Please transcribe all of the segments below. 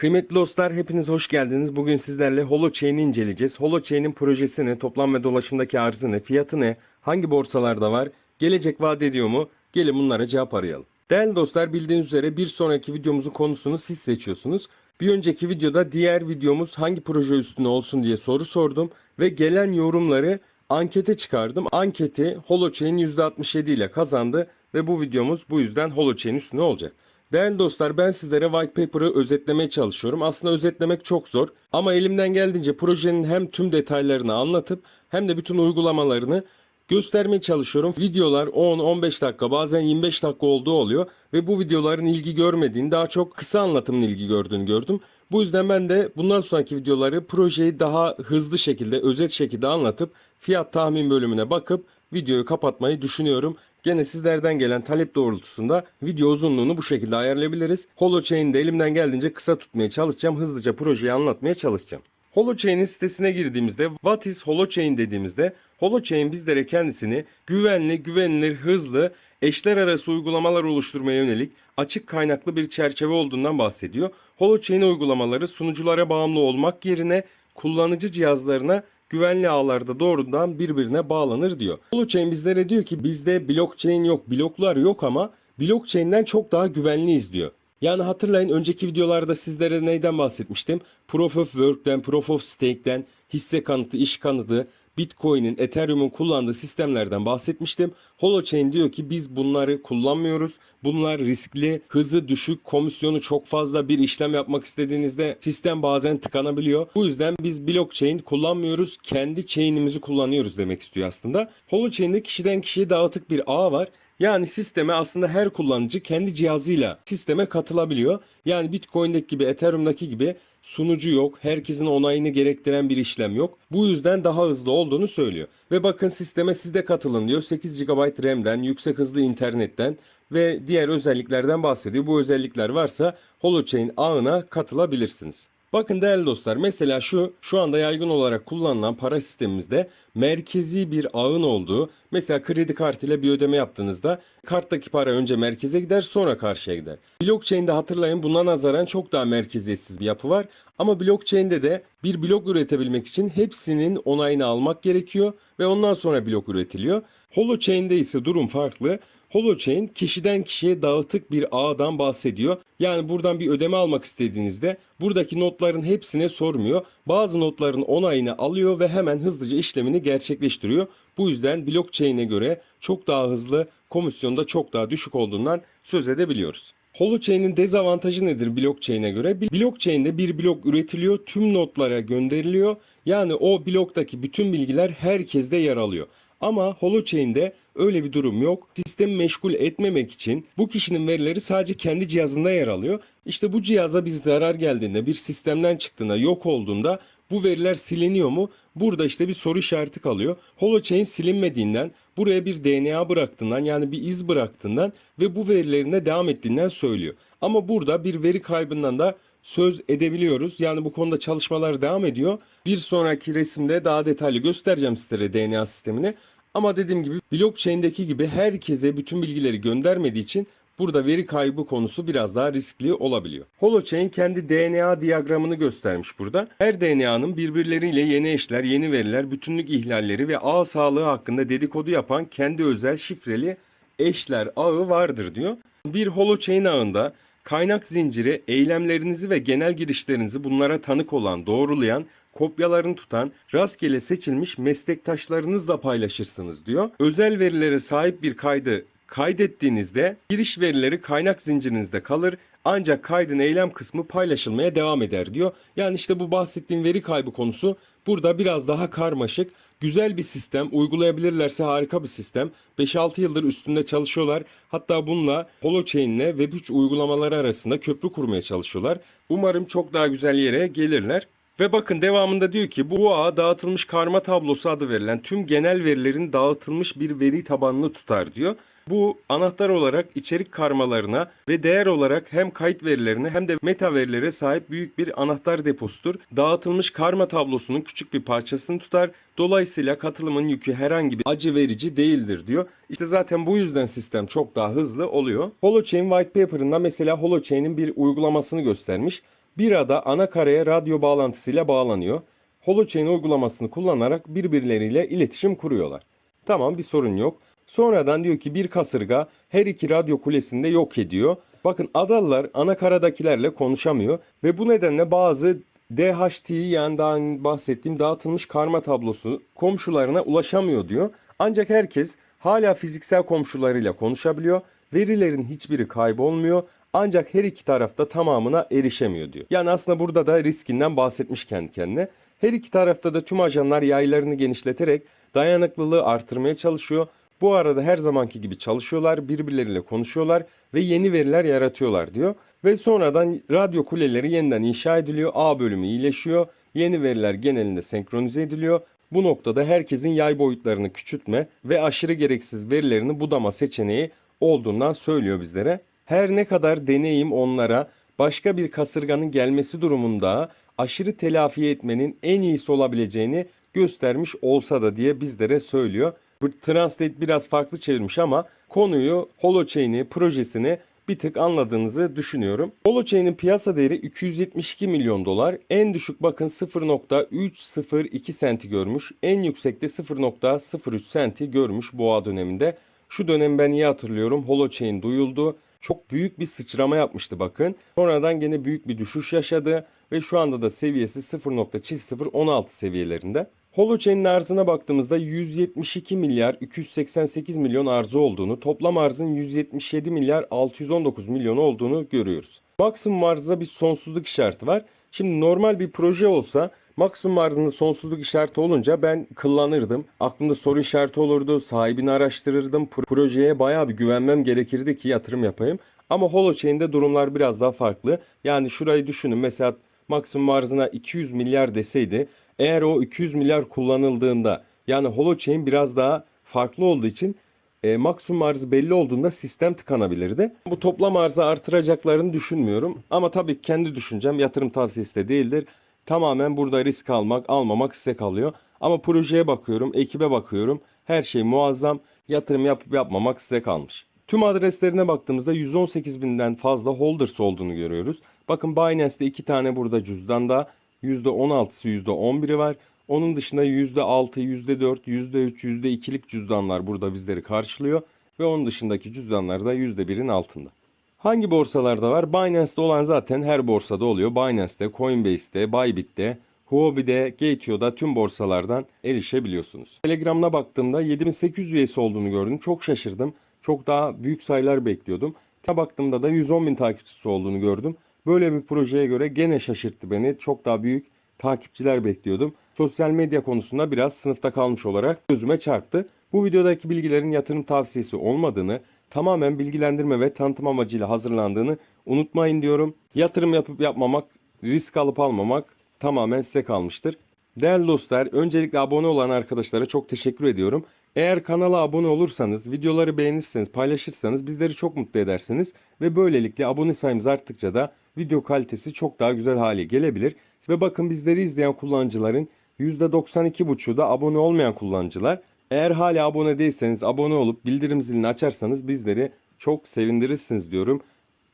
Kıymetli dostlar hepiniz hoş geldiniz. Bugün sizlerle Holochain'i inceleyeceğiz. Holochain'in projesini, toplam ve dolaşımdaki arzı ne, fiyatı ne, hangi borsalarda var, gelecek vaat ediyor mu? Gelin bunlara cevap arayalım. Değerli dostlar bildiğiniz üzere bir sonraki videomuzun konusunu siz seçiyorsunuz. Bir önceki videoda diğer videomuz hangi proje üstüne olsun diye soru sordum ve gelen yorumları ankete çıkardım. Anketi Holochain %67 ile kazandı ve bu videomuz bu yüzden Holochain üstüne olacak. Değerli dostlar ben sizlere white paper'ı özetlemeye çalışıyorum. Aslında özetlemek çok zor ama elimden geldiğince projenin hem tüm detaylarını anlatıp hem de bütün uygulamalarını göstermeye çalışıyorum. Videolar 10-15 dakika bazen 25 dakika olduğu oluyor ve bu videoların ilgi görmediğini daha çok kısa anlatımın ilgi gördüğünü gördüm. Bu yüzden ben de bundan sonraki videoları projeyi daha hızlı şekilde özet şekilde anlatıp fiyat tahmin bölümüne bakıp videoyu kapatmayı düşünüyorum. Gene sizlerden gelen talep doğrultusunda video uzunluğunu bu şekilde ayarlayabiliriz. Holochain'i de elimden geldiğince kısa tutmaya çalışacağım. Hızlıca projeyi anlatmaya çalışacağım. Holochain'in sitesine girdiğimizde What is Holochain dediğimizde Holochain bizlere kendisini güvenli, güvenilir, hızlı, eşler arası uygulamalar oluşturmaya yönelik açık kaynaklı bir çerçeve olduğundan bahsediyor. Holochain uygulamaları sunuculara bağımlı olmak yerine kullanıcı cihazlarına güvenli ağlarda doğrudan birbirine bağlanır diyor. Holochain bizlere diyor ki bizde blockchain yok, bloklar yok ama blockchain'den çok daha güvenliyiz diyor. Yani hatırlayın önceki videolarda sizlere neyden bahsetmiştim? Proof of Work'ten, Proof of Stake'den, hisse kanıtı, iş kanıtı, Bitcoin'in, Ethereum'un kullandığı sistemlerden bahsetmiştim. Holochain diyor ki biz bunları kullanmıyoruz. Bunlar riskli, hızı düşük, komisyonu çok fazla bir işlem yapmak istediğinizde sistem bazen tıkanabiliyor. Bu yüzden biz blockchain kullanmıyoruz. Kendi chain'imizi kullanıyoruz demek istiyor aslında. Holochain'de kişiden kişiye dağıtık bir ağ var. Yani sisteme aslında her kullanıcı kendi cihazıyla sisteme katılabiliyor. Yani Bitcoin'deki gibi, Ethereum'daki gibi sunucu yok. Herkesin onayını gerektiren bir işlem yok. Bu yüzden daha hızlı olduğunu söylüyor. Ve bakın sisteme siz de katılın diyor. 8 GB RAM'den, yüksek hızlı internetten ve diğer özelliklerden bahsediyor. Bu özellikler varsa Holochain ağına katılabilirsiniz. Bakın değerli dostlar mesela şu şu anda yaygın olarak kullanılan para sistemimizde merkezi bir ağın olduğu mesela kredi kartıyla bir ödeme yaptığınızda karttaki para önce merkeze gider sonra karşıya gider. Blockchain'de hatırlayın buna nazaran çok daha merkeziyetsiz bir yapı var ama blockchain'de de bir blok üretebilmek için hepsinin onayını almak gerekiyor ve ondan sonra blok üretiliyor. Holochain'de ise durum farklı. Holochain kişiden kişiye dağıtık bir ağdan bahsediyor. Yani buradan bir ödeme almak istediğinizde buradaki notların hepsine sormuyor. Bazı notların onayını alıyor ve hemen hızlıca işlemini gerçekleştiriyor. Bu yüzden blockchain'e göre çok daha hızlı, komisyonda çok daha düşük olduğundan söz edebiliyoruz. Holochain'in dezavantajı nedir blockchain'e göre? Blockchain'de bir blok üretiliyor, tüm notlara gönderiliyor. Yani o bloktaki bütün bilgiler herkeste yer alıyor. Ama Holochain'de öyle bir durum yok. Sistemi meşgul etmemek için bu kişinin verileri sadece kendi cihazında yer alıyor. İşte bu cihaza bir zarar geldiğinde, bir sistemden çıktığında, yok olduğunda bu veriler siliniyor mu? Burada işte bir soru işareti kalıyor. Holochain silinmediğinden, buraya bir DNA bıraktığından yani bir iz bıraktığından ve bu verilerine devam ettiğinden söylüyor. Ama burada bir veri kaybından da söz edebiliyoruz. Yani bu konuda çalışmalar devam ediyor. Bir sonraki resimde daha detaylı göstereceğim sizlere DNA sistemini. Ama dediğim gibi blockchain'deki gibi herkese bütün bilgileri göndermediği için burada veri kaybı konusu biraz daha riskli olabiliyor. Holochain kendi DNA diyagramını göstermiş burada. Her DNA'nın birbirleriyle yeni eşler, yeni veriler, bütünlük ihlalleri ve ağ sağlığı hakkında dedikodu yapan kendi özel şifreli eşler ağı vardır diyor. Bir holochain ağında kaynak zinciri eylemlerinizi ve genel girişlerinizi bunlara tanık olan, doğrulayan, kopyalarını tutan, rastgele seçilmiş meslektaşlarınızla paylaşırsınız diyor. Özel verilere sahip bir kaydı kaydettiğinizde giriş verileri kaynak zincirinizde kalır ancak kaydın eylem kısmı paylaşılmaya devam eder diyor. Yani işte bu bahsettiğim veri kaybı konusu burada biraz daha karmaşık. Güzel bir sistem, uygulayabilirlerse harika bir sistem. 5-6 yıldır üstünde çalışıyorlar. Hatta bununla Holochain ile Web3 uygulamaları arasında köprü kurmaya çalışıyorlar. Umarım çok daha güzel yere gelirler. Ve bakın devamında diyor ki bu ağ dağıtılmış karma tablosu adı verilen tüm genel verilerin dağıtılmış bir veri tabanını tutar diyor. Bu anahtar olarak içerik karmalarına ve değer olarak hem kayıt verilerine hem de meta verilere sahip büyük bir anahtar deposudur. Dağıtılmış karma tablosunun küçük bir parçasını tutar. Dolayısıyla katılımın yükü herhangi bir acı verici değildir diyor. İşte zaten bu yüzden sistem çok daha hızlı oluyor. Holochain White Paper'ında mesela Holochain'in bir uygulamasını göstermiş. Bir ada ana kareye radyo bağlantısıyla bağlanıyor. Holochain uygulamasını kullanarak birbirleriyle iletişim kuruyorlar. Tamam bir sorun yok. Sonradan diyor ki bir kasırga her iki radyo kulesinde yok ediyor. Bakın adalılar anakaradakilerle konuşamıyor ve bu nedenle bazı DHT yani daha bahsettiğim dağıtılmış karma tablosu komşularına ulaşamıyor diyor. Ancak herkes hala fiziksel komşularıyla konuşabiliyor. Verilerin hiçbiri kaybolmuyor. Ancak her iki tarafta tamamına erişemiyor diyor. Yani aslında burada da riskinden bahsetmiş kendi kendine. Her iki tarafta da tüm ajanlar yaylarını genişleterek dayanıklılığı artırmaya çalışıyor. Bu arada her zamanki gibi çalışıyorlar, birbirleriyle konuşuyorlar ve yeni veriler yaratıyorlar diyor. Ve sonradan radyo kuleleri yeniden inşa ediliyor, A bölümü iyileşiyor, yeni veriler genelinde senkronize ediliyor. Bu noktada herkesin yay boyutlarını küçültme ve aşırı gereksiz verilerini budama seçeneği olduğundan söylüyor bizlere. Her ne kadar deneyim onlara başka bir kasırganın gelmesi durumunda aşırı telafi etmenin en iyisi olabileceğini göstermiş olsa da diye bizlere söylüyor. Bu Translate biraz farklı çevirmiş ama konuyu, Holochain'i, projesini bir tık anladığınızı düşünüyorum. Holochain'in piyasa değeri 272 milyon dolar. En düşük bakın 0.302 senti görmüş. En yüksekte 0.03 senti görmüş boğa döneminde. Şu dönem ben iyi hatırlıyorum. Holochain duyuldu. Çok büyük bir sıçrama yapmıştı bakın. Sonradan gene büyük bir düşüş yaşadı ve şu anda da seviyesi 0.0016 seviyelerinde. Holochain'in arzına baktığımızda 172 milyar 288 milyon arzı olduğunu, toplam arzın 177 milyar 619 milyon olduğunu görüyoruz. Maksimum arzda bir sonsuzluk işareti var. Şimdi normal bir proje olsa maksimum arzının sonsuzluk işareti olunca ben kıllanırdım. Aklımda soru işareti olurdu, sahibini araştırırdım. Pro- Projeye bayağı bir güvenmem gerekirdi ki yatırım yapayım. Ama Holochain'de durumlar biraz daha farklı. Yani şurayı düşünün mesela maksimum arzına 200 milyar deseydi eğer o 200 milyar kullanıldığında yani Holochain biraz daha farklı olduğu için e, maksimum arzı belli olduğunda sistem tıkanabilirdi. Bu toplam arzı artıracaklarını düşünmüyorum. Ama tabii kendi düşüncem yatırım tavsiyesi de değildir. Tamamen burada risk almak, almamak size kalıyor. Ama projeye bakıyorum, ekibe bakıyorum. Her şey muazzam. Yatırım yapıp yapmamak size kalmış. Tüm adreslerine baktığımızda 118 binden fazla holders olduğunu görüyoruz. Bakın Binance'de iki tane burada cüzdanda %16'sı %11'i var. Onun dışında %6, %4, %3, %2'lik cüzdanlar burada bizleri karşılıyor. Ve onun dışındaki cüzdanlar da %1'in altında. Hangi borsalarda var? Binance'de olan zaten her borsada oluyor. Binance'de, Coinbase'de, Bybit'te, Huobi'de, Gateo'da tüm borsalardan erişebiliyorsunuz. Telegram'ına baktığımda 7800 üyesi olduğunu gördüm. Çok şaşırdım. Çok daha büyük sayılar bekliyordum. Ta baktığımda da 110 bin takipçisi olduğunu gördüm. Böyle bir projeye göre gene şaşırttı beni. Çok daha büyük takipçiler bekliyordum. Sosyal medya konusunda biraz sınıfta kalmış olarak gözüme çarptı. Bu videodaki bilgilerin yatırım tavsiyesi olmadığını, tamamen bilgilendirme ve tanıtım amacıyla hazırlandığını unutmayın diyorum. Yatırım yapıp yapmamak, risk alıp almamak tamamen size kalmıştır. Değerli dostlar, öncelikle abone olan arkadaşlara çok teşekkür ediyorum. Eğer kanala abone olursanız, videoları beğenirseniz, paylaşırsanız bizleri çok mutlu edersiniz. Ve böylelikle abone sayımız arttıkça da video kalitesi çok daha güzel hale gelebilir. Ve bakın bizleri izleyen kullanıcıların %92,5'u da abone olmayan kullanıcılar. Eğer hala abone değilseniz abone olup bildirim zilini açarsanız bizleri çok sevindirirsiniz diyorum.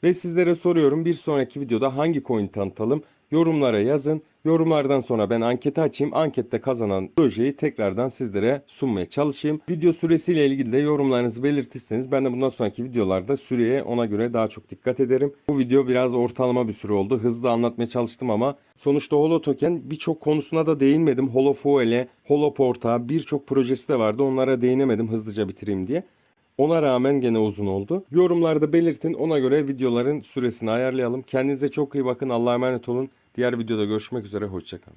Ve sizlere soruyorum bir sonraki videoda hangi coin tanıtalım? Yorumlara yazın. Yorumlardan sonra ben anketi açayım. Ankette kazanan projeyi tekrardan sizlere sunmaya çalışayım. Video süresiyle ilgili de yorumlarınızı belirtirseniz ben de bundan sonraki videolarda süreye ona göre daha çok dikkat ederim. Bu video biraz ortalama bir süre oldu. Hızlı anlatmaya çalıştım ama sonuçta Holo Token birçok konusuna da değinmedim. Holo Fuel'e, Holo Port'a birçok projesi de vardı. Onlara değinemedim hızlıca bitireyim diye. Ona rağmen gene uzun oldu. Yorumlarda belirtin. Ona göre videoların süresini ayarlayalım. Kendinize çok iyi bakın. Allah'a emanet olun. Diğer videoda görüşmek üzere. Hoşçakalın.